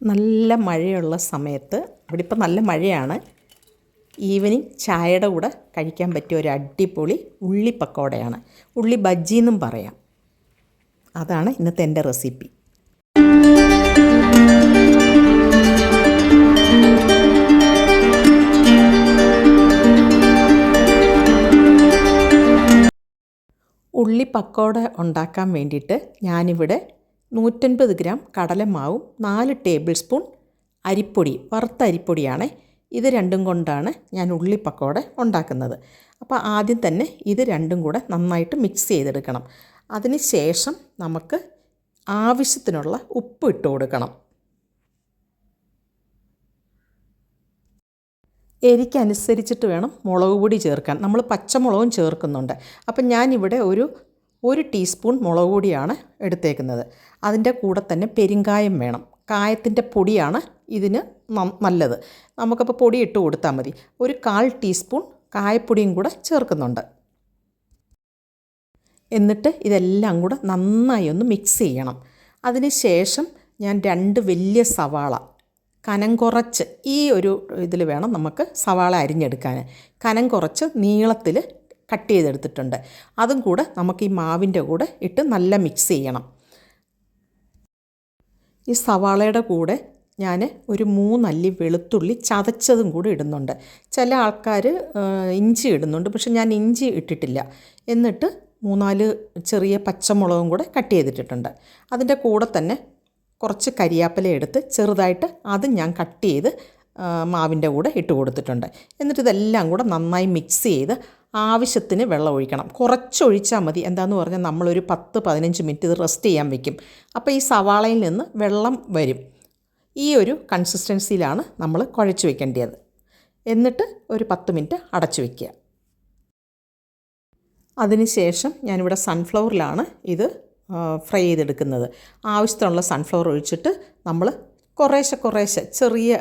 നല്ല മഴയുള്ള സമയത്ത് ഇവിടെ ഇപ്പം നല്ല മഴയാണ്. ഈവനിങ് ചായയുടെ കൂടെ കഴിക്കാൻ പറ്റിയ ഒരു അടിപൊളി ഉള്ളി പക്കോടയാണ്. ഉള്ളി ബജ്ജി എന്നും പറയാം. അതാണ് ഇന്നത്തെ എന്റെ റെസിപ്പി. ഉള്ളി പക്കോട ഉണ്ടാക്കാൻ വേണ്ടിയിട്ട് ഞാനിവിടെ നൂറ്റൻപത് ഗ്രാം കടലമാവും നാല് ടേബിൾ സ്പൂൺ അരിപ്പൊടി വറുത്ത അരിപ്പൊടിയാണ്. ഇത് രണ്ടും കൊണ്ടാണ് ഞാൻ ഉള്ളി പക്കോട ഉണ്ടാക്കുന്നത്. അപ്പോൾ ആദ്യം തന്നെ ഇത് രണ്ടും കൂടെ നന്നായിട്ട് മിക്സ് ചെയ്തെടുക്കണം. അതിന് ശേഷം നമുക്ക് ആവശ്യത്തിനുള്ള ഉപ്പ് ഇട്ട് കൊടുക്കണം. എരിക്കനുസരിച്ചിട്ട് വേണം മുളക് പൊടി ചേർക്കാൻ. നമ്മൾ പച്ചമുളകും ചേർക്കുന്നുണ്ട്. അപ്പം ഞാനിവിടെ ഒരു ഒരു ടീസ്പൂൺ മുളക് പൊടിയാണ് എടുത്തേക്കുന്നത്. അതിന്റെ കൂടെ തന്നെ പെരുങ്കായം വേണം. കായത്തിന്റെ പൊടിയാണ് ഇതിന് നല്ലത്. നമുക്കപ്പോൾ പൊടി ഇട്ട് കൊടുത്താൽ മതി. ഒരു കാൽ ടീസ്പൂൺ കായപ്പൊടിയും കൂടെ ചേർക്കുന്നുണ്ട്. എന്നിട്ട് ഇതെല്ലാം കൂടെ നന്നായി ഒന്ന് മിക്സ് ചെയ്യണം. അതിന് ശേഷം ഞാൻ രണ്ട് വലിയ സവാള കനം കുറച്ച് ഈ ഒരു ഇതിൽ വേണം നമുക്ക് സവാള അരിഞ്ഞെടുക്കാൻ കനം കുറച്ച് നീളത്തിൽ കട്ട് ചെയ്തെടുത്തിട്ടുണ്ട്. അതും കൂടെ നമുക്ക് ഈ മാവിന്റെ കൂടെ ഇട്ട് നല്ല മിക്സ് ചെയ്യണം. ഈ സവാളയുടെ കൂടെ ഞാൻ ഒരു മൂന്നല്ലി വെളുത്തുള്ളി ചതച്ചതും കൂടി ഇടുന്നുണ്ട്. ചില ആൾക്കാർ ഇഞ്ചി ഇടുന്നുണ്ട്. പക്ഷെ ഞാൻ ഇഞ്ചി ഇട്ടിട്ടില്ല. എന്നിട്ട് മൂന്നാൽ ചെറിയ പച്ചമുളകും കൂടെ കട്ട് ചെയ്തിട്ടിട്ടുണ്ട്. അതിന്റെ കൂടെ തന്നെ കുറച്ച് കരിയാപ്പില എടുത്ത് ചെറുതായിട്ട് അത് ഞാൻ കട്ട് ചെയ്ത് മാവിന്റെ കൂടെ ഇട്ട് കൊടുത്തിട്ടുണ്ട്. എന്നിട്ട് ഇതെല്ലാം കൂടെ നന്നായി മിക്സ് ചെയ്ത് ആവശ്യത്തിന് വെള്ളം ഒഴിക്കണം. കുറച്ചൊഴിച്ചാൽ മതി. എന്താന്ന് പറഞ്ഞാൽ നമ്മളൊരു പത്ത് പതിനഞ്ച് മിനിറ്റ് ഇത് റെസ്റ്റ് ചെയ്യാൻ വെക്കും. അപ്പോൾ ഈ സവാളയിൽ നിന്ന് വെള്ളം വരും. ഈ ഒരു കൺസിസ്റ്റൻസിയിലാണ് നമ്മൾ കുഴച്ച് വെക്കേണ്ടത്. എന്നിട്ട് ഒരു പത്ത് മിനിറ്റ് അടച്ചു വയ്ക്കുക അതിനുശേഷം ഞാനിവിടെ സൺഫ്ലവറിലാണ് ഇത് ഫ്രൈ ചെയ്തെടുക്കുന്നത്. ആവശ്യത്തിനുള്ള സൺഫ്ലവർ ഒഴിച്ചിട്ട് നമ്മൾ കുറേശ്ശെ കുറേശ്ശെ ചെറിയ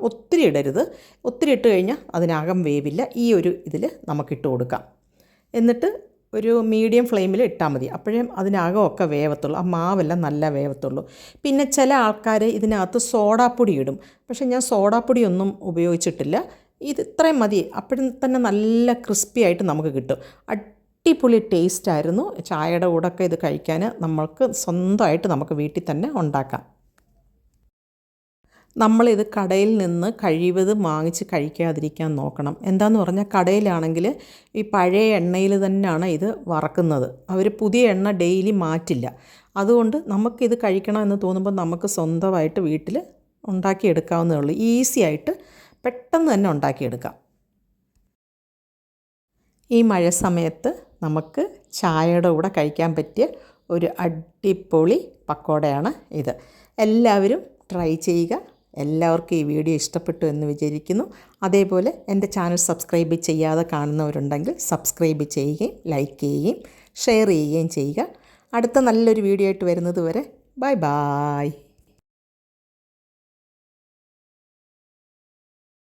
ഒത്തിരി ഇടരുത്. ഒത്തിരി ഇട്ട് കഴിഞ്ഞാൽ അതിനകം വേവില്ല. ഈ ഒരു ഇതിൽ നമുക്കിട്ട് കൊടുക്കാം. എന്നിട്ട് ഒരു മീഡിയം ഫ്ലെയിമിൽ ഇട്ടാൽ മതി. അപ്പോഴേ അതിനകമൊക്കെ വേവത്തുള്ളൂ. ആ മാവെല്ലാം നല്ല വേവത്തുള്ളൂ. പിന്നെ ചില ആൾക്കാർ ഇതിനകത്ത് സോഡാപ്പൊടി ഇടും. പക്ഷേ ഞാൻ സോഡാപ്പൊടി ഒന്നും ഉപയോഗിച്ചിട്ടില്ല. ഇത് ഇത്രയും മതി. അപ്പോഴും തന്നെ നല്ല ക്രിസ്പി ആയിട്ട് നമുക്ക് കിട്ടും. അടിപൊളി ടേസ്റ്റായിരുന്നു ചായയുടെ കൂടെയൊക്കെ ഇത് കഴിക്കാൻ നമ്മൾക്ക് സ്വന്തമായിട്ട് നമുക്ക് വീട്ടിൽ തന്നെ ഉണ്ടാക്കാം. നമ്മളിത് കടയിൽ നിന്ന് കഴിവത് വാങ്ങിച്ച് കഴിക്കാതിരിക്കാൻ നോക്കണം. എന്താന്ന് പറഞ്ഞാൽ കടയിലാണെങ്കിൽ ഈ പഴയ എണ്ണയിൽ തന്നെയാണ് ഇത് വറക്കുന്നത്. അവർ പുതിയ എണ്ണ ഡെയിലി മാറ്റില്ല. അതുകൊണ്ട് നമുക്കിത് കഴിക്കണം എന്ന് തോന്നുമ്പോൾ നമുക്ക് സ്വന്തമായിട്ട് വീട്ടിൽ ഉണ്ടാക്കിയെടുക്കാവുന്നേ ഉള്ളൂ. ഈസി ആയിട്ട് പെട്ടെന്ന് തന്നെ ഉണ്ടാക്കിയെടുക്കാം. ഈ മഴ സമയത്ത് നമുക്ക് ചായയുടെ കൂടെ കഴിക്കാൻ പറ്റിയ ഒരു അടിപൊളി പക്കോടയാണ് ഇത്. എല്ലാവരും ട്രൈ ചെയ്യുക. എല്ലാവർക്കും ഈ വീഡിയോ ഇഷ്ടപ്പെട്ടു എന്ന് വിചാരിക്കുന്നു. അതേപോലെ എന്റെ ചാനൽ സബ്സ്ക്രൈബ് ചെയ്യാതെ കാണുന്നവരുണ്ടെങ്കിൽ സബ്സ്ക്രൈബ് ചെയ്യുകയും ലൈക്ക് ചെയ്യുകയും ഷെയർ ചെയ്യുകയും ചെയ്യുക. അടുത്ത നല്ലൊരു വീഡിയോ ആയിട്ട് വരുന്നത് വരെ ബൈ ബായ്